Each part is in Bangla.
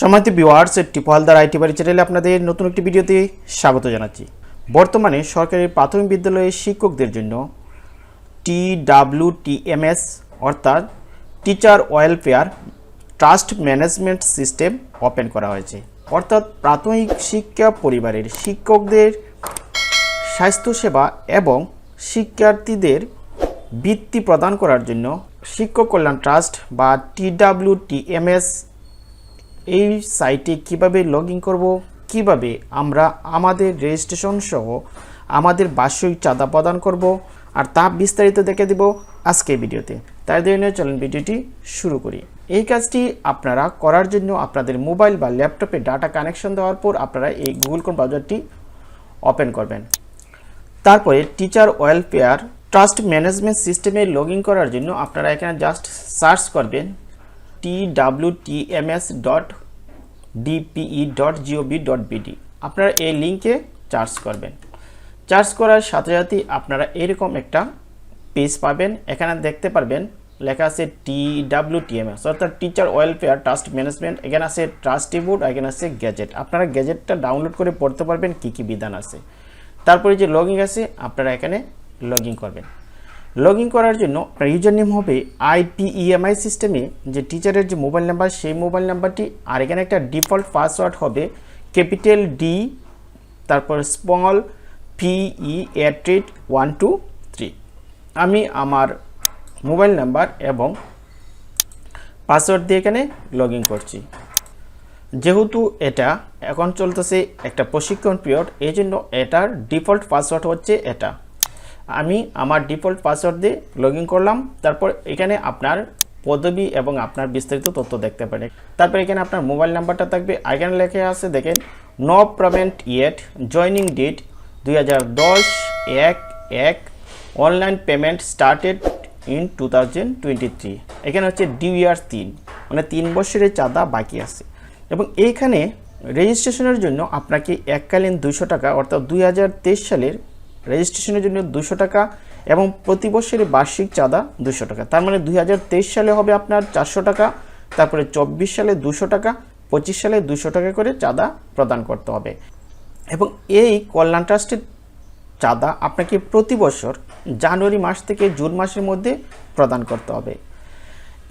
সমাজ ভিওয়ার্স টিপু হালদার আইটি বাড়ি চ্যানেলে আপনাদের নতুন একটি ভিডিওতে স্বাগত জানাচ্ছি। বর্তমানে সরকারি প্রাথমিক বিদ্যালয়ের শিক্ষকদের জন্য টি ডাব্লিউ টিএমএস অর্থাৎ teacher welfare trust management system open করা হয়েছে। অর্থাৎ প্রাথমিক শিক্ষা পরিবারের শিক্ষকদের স্বাস্থ্যসেবা এবং শিক্ষার্থীদের বৃত্তি প্রদান করার জন্য শিক্ষক কল্যাণ ট্রাস্ট বা টিডাব্লিউ টিএমএস এই সাইটে কীভাবে লগ ইন করব, কীভাবে আমরা আমাদের রেজিস্ট্রেশন সহ আমাদের বার্ষিক চাঁদা প্রদান করব, আর তা বিস্তারিত দেখে দেব আজকে ভিডিওতে। তাই দিয়ে চলেন ভিডিওটি শুরু করি। এই কাজটি আপনারা করার জন্য আপনাদের মোবাইল বা ল্যাপটপে ডাটা কানেকশন দেওয়ার পর আপনারা এই গুগল ক্রোম ব্রাউজারটি ওপেন করবেন। তারপরে টিচার ওয়েলফেয়ার ট্রাস্ট ম্যানেজমেন্ট সিস্টেমে লগ করার জন্য আপনারা এখানে জাস্ট সার্চ করবেন T W T M S dot dot dot আপনারা এই লিঙ্কে চার্জ করবেন। চার্জ করার সাথে সাথে আপনারা এরকম একটা পেজ পাবেন। এখানে দেখতে পারবেন, লেখা আছে টি ডাব্লিউ টিএমএস অর্থাৎ টিচার ওয়েলফেয়ার ট্রাস্ট ম্যানেজমেন্ট এখানে আছে ট্রাস্টি বোর্ড এখানে আছে গ্যাজেট আপনারা গ্যাজেটটা ডাউনলোড করে পড়তে পারবেন, কী কী বিধান আছে। তারপরে যে লগ আছে, আপনারা এখানে লগ করবেন। লগ ইন করার জন্য আপনার ইউজার নেম হবে আইপিইএমআই সিস্টেমে যে টিচারের যে মোবাইল নাম্বার সেই মোবাইল নাম্বারটি আর এখানে একটা ডিফল্ট পাসওয়ার্ড হবে ক্যাপিটাল ডি তারপর small P E at the rate one two three আমি আমার মোবাইল নাম্বার এবং পাসওয়ার্ড দিয়ে এখানে লগ করছি। যেহেতু এটা এখন চলতেছে একটা প্রশিক্ষণ পিরিয়ড এই জন্য এটার ডিফল্ট পাসওয়ার্ড হচ্ছে এটা। আমি আমার ডিফল্ট পাসওয়ার্ড দিয়ে লগ করলাম, তারপর এখানে আপনার পদবি এবং আপনার বিস্তারিত তথ্য দেখতে পারেন। তারপর এখানে আপনার মোবাইল নাম্বারটা থাকবে এখানে লেখা আছে, দেখেন no payment yet joining date দুই হাজার দশ, এক এক online payment started in two twenty three এখানে হচ্ছে ডিউ ইয়ার তিন মানে তিন বছরের চাঁদা বাকি আছে। এবং এইখানে রেজিস্ট্রেশনের জন্য আপনাকে এককালীন দুশো টাকা, অর্থাৎ দুই হাজার তেইশ সালের রেজিস্ট্রেশনের জন্য দুশো টাকা এবং প্রতি বছরের বার্ষিক চাঁদা দুশো টাকা। তার মানে দু হাজার তেইশ সালে হবে আপনার চারশো টাকা, তারপরে চব্বিশ সালে দুশো টাকা, পঁচিশ সালে দুশো টাকা করে চাঁদা প্রদান করতে হবে। এবং এই কল্যাণ ট্রাস্টের চাঁদা আপনাকে প্রতি বছর জানুয়ারি মাস থেকে জুন মাসের মধ্যে প্রদান করতে হবে।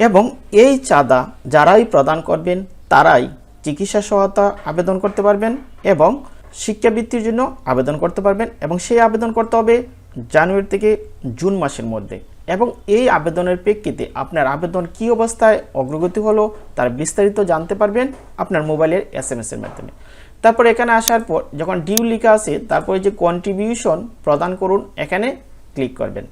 এবং এই চাঁদা যারাই প্রদান করবেন, তারাই চিকিৎসা সহায়তা আবেদন করতে পারবেন এবং শিক্ষাবৃত্তির জন্য আবেদন করতে পারবেন এবং সেই আবেদন করতে হবে জানুয়ারি থেকে জুন মাসের মধ্যে। এবং এই আবেদনের প্রেক্ষিতে আপনার আবেদন কী অবস্থায় অগ্রগতি হলো তার বিস্তারিত জানতে পারবেন আপনার মোবাইলের এস এম এসের মাধ্যমে। তারপর এখানে আসার পর যখন ডিউ লেখা আছে, তারপরে যে কন্ট্রিবিউশন প্রদান করুন, এখানে ক্লিক করবেন।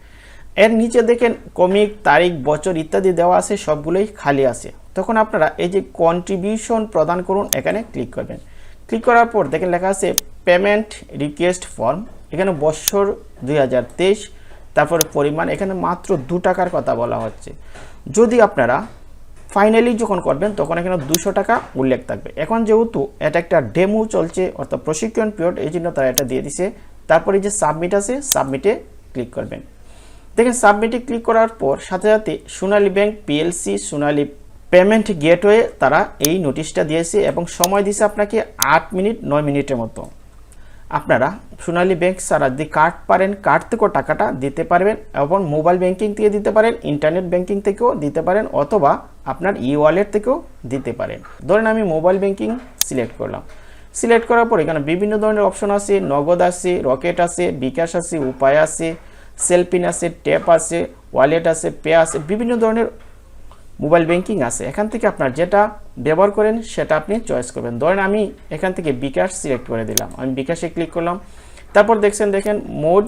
এর নিচে দেখেন কমিক তারিখ, বছর ইত্যাদি দেওয়া আছে, সবগুলোই খালি আছে। তখন আপনারা এই যে কন্ট্রিবিউশন প্রদান করুন, এখানে ক্লিক করবেন। ক্লিক করার পর দেখেন লেখা আছে পেমেন্ট রিকোয়েস্ট ফর্ম এখানে বছর দুই হাজার তেইশ, তারপরে পরিমাণ, এখানে মাত্র দু টাকার কথা বলা হচ্ছে। যদি আপনারা ফাইনালি যখন করবেন, তখন এখানে দুশো টাকা উল্লেখ থাকবে। এখন যেহেতু এটা একটা ডেমো চলছে, অর্থাৎ প্রশিক্ষণ পিরিয়ড এই জন্য তারা এটা দিয়ে দিছে। তারপরে যে সাবমিট আছে সাবমিটে ক্লিক করবেন। দেখেন সাবমিটে ক্লিক করার পর সাথে সাথে Sonali bank PLC Sonali payment gateway তারা এই নোটিশটা দিয়েছে এবং সময় দিয়েছে আপনাকে আট মিনিট, নয় মিনিটের মতো। আপনারা সোনালী ব্যাংক ছাড়া যদি কার্ড পারেন কার্ড থেকেও টাকাটা দিতে পারবেন এবং মোবাইল ব্যাংকিং থেকে দিতে পারেন ইন্টারনেট ব্যাংকিং থেকেও দিতে পারেন অথবা আপনার ই ওয়ালেট থেকেও দিতে পারেন। ধরেন আমি মোবাইল ব্যাংকিং সিলেক্ট করলাম। সিলেক্ট করার পর এখানে বিভিন্ন ধরনের অপশন আছে, নগদ আছে রকেট আছে, বিকাশ আছে, উপায় আছে সেলপিন আছে ট্যাপ আছে ওয়ালেট আছে পে আছে, বিভিন্ন ধরনের মোবাইল ব্যাংকিং আছে, এখান থেকে আপনার যেটা ব্যবহার করেন সেটা আপনি চয়েস করবেন। ধরেন আমি এখান থেকে বিকাশ সিলেক্ট করে দিলাম, আমি বিকাশে ক্লিক করলাম। তারপর দেখছেন, দেখেন মোড,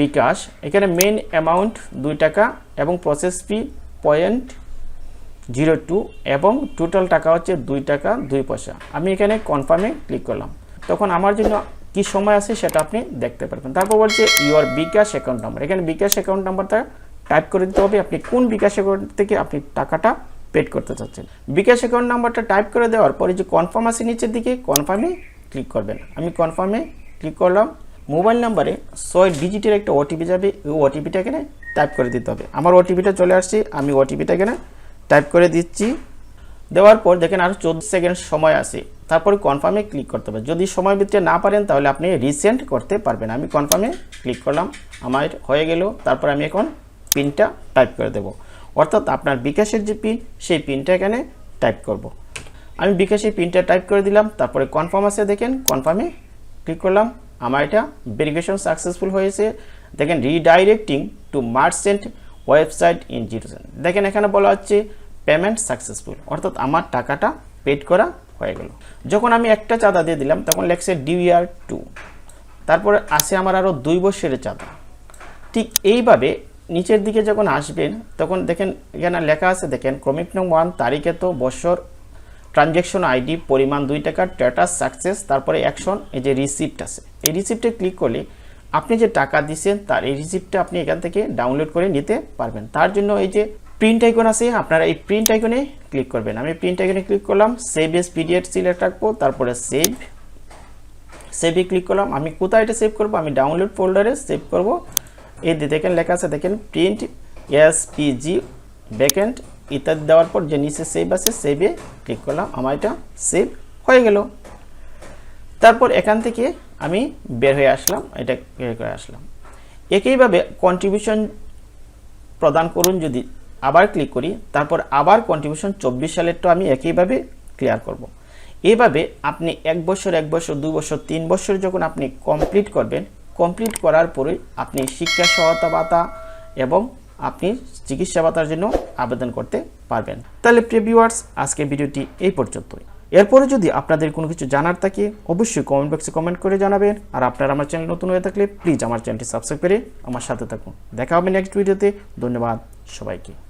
বিকাশ, এখানে মেন অ্যামাউন্ট দুই টাকা এবং process fee point zero two এবং টোটাল টাকা হচ্ছে দুই টাকা দুই পয়সা। আমি এখানে কনফার্মে ক্লিক করলাম। তখন আমার জন্য কি সময় আছে সেটা আপনি দেখতে পারবেন। তারপর বলছে ইউর বিকাশ অ্যাকাউন্ট নাম্বার এখানে বিকাশ অ্যাকাউন্ট নাম্বারটা টাইপ করে দিতে হবে। আপনি কোন বিকাশ অ্যাকাউন্ট থেকে আপনি টাকাটা পেড করতে চাচ্ছেন। বিকাশ অ্যাকাউন্ট নাম্বারটা টাইপ করে দেওয়ার পরে যে কনফার্ম আছে নিচের দিকে কনফার্মে ক্লিক করবেন। আমি কনফার্মে ক্লিক করলাম। মোবাইল নাম্বারে ছয় ডিজিটের একটা ওটিপি যাবে। ওই ওটিপিটা এখানে টাইপ করে দিতে হবে। আমার ওটিপিটা চলে আসছে। আমি ওটিপিটা এখানে টাইপ করে দিচ্ছি। দেওয়ার পর দেখেন আরও চোদ্দ সেকেন্ড সময় আছে। তারপরে কনফার্মে ক্লিক করতে হবে। যদি সময় ভিতরে না পারেন, তাহলে আপনি রিসেন্ট করতে পারবেন। আমি কনফার্মে ক্লিক করলাম। আমার হয়ে গেল। তারপর আমি এখন পিনটা টাইপ করে দেব। অর্থাৎ আপনার বিকাশের যে পিন, সেই পিনটা এখানে টাইপ করব। আমি বিকাশের পিনটা টাইপ করে দিলাম, তারপরে কনফার্ম আছে দেখেন কনফার্মে ক্লিক করলাম। আমার এটা ভেরিফিকেশন সাকসেসফুল হয়েছে। দেখেন redirecting to merchant website in zero দেখেন, এখানে বলা হচ্ছে পেমেন্ট সাকসেসফুল অর্থাৎ আমার টাকাটা পেড করা হয়ে গেল। যখন আমি একটা চাঁদা দিয়ে দিলাম, তখন লেখছে ডিউআর টু তারপরে আসে আমার আরও দুই বছরের চাঁদা। ঠিক এইভাবে নিচের দিকে যখন আসবেন, তখন দেখেন এখানে লেখা আছে, দেখেন, ক্রমিক নং ওয়ান, তারিখে তো বছর ট্রানজ্যাকশন আইডি, পরিমাণ দুই টাকার, স্ট্যাটাস, সাকসেস, তারপরে অ্যাকশন, এই যে রিসিপ্ট আছে। এই রিসিপ্টে ক্লিক করলে আপনি যে টাকা দিচ্ছেন তার এই রিসিপ্টটা আপনি এখান থেকে ডাউনলোড করে নিতে পারবেন। তার জন্য এই যে প্রিন্ট আইকন আছে, আপনারা এই প্রিন্ট আইকনে ক্লিক করবেন। আমি প্রিন্ট আইকনে ক্লিক করলাম, সেভ এস পিডিএফ সিলেক্ট রাখব, তারপরে সেভ। সেভে ক্লিক করলাম, আমি কোথায় এটা সেভ করব? আমি ডাউনলোড ফোল্ডারে সেভ করব। এই দেখেন লেখা আছে, দেখেন প্রিন্ট এস পিজি ব্যাকএন্ড ইত্যাদি দেওয়ার পর যে নিচে সেভ আছে সেভে ক্লিক করলাম, আমার এটা সেভ হয়ে গেল তারপর এখান থেকে আমি বের হয়ে আসলাম, এটা বের করে আসলাম একইভাবে কন্ট্রিবিউশন প্রদান করুন যদি আবার ক্লিক করি, তারপর আবার কন্ট্রিবিউশন চব্বিশ সালেরটা আমি একইভাবে ক্লিয়ার করব। এইভাবে আপনি এক বছর এক বছর, দু বছর, তিন বছর যখন আপনি কমপ্লিট করবেন কমপ্লিট করার পরে আপনি শিক্ষা সহায়তা ভাতা এবং আপনি চিকিৎসা ভাতার জন্য আবেদন করতে পারবেন। তাহলে প্রিয় ভিউয়ার্স আজকের ভিডিওটি এই পর্যন্তই। এরপরে যদি আপনাদের কোনো কিছু জানার থাকে, অবশ্যই কমেন্ট বক্সে কমেন্ট করে জানাবেন। আর আপনারা আমার চ্যানেল নতুন হয়ে থাকলে প্লিজ আমার চ্যানেলটি সাবস্ক্রাইব করে আমার সাথে থাকুন। দেখা হবে নেক্সট ভিডিওতে ধন্যবাদ সবাইকে।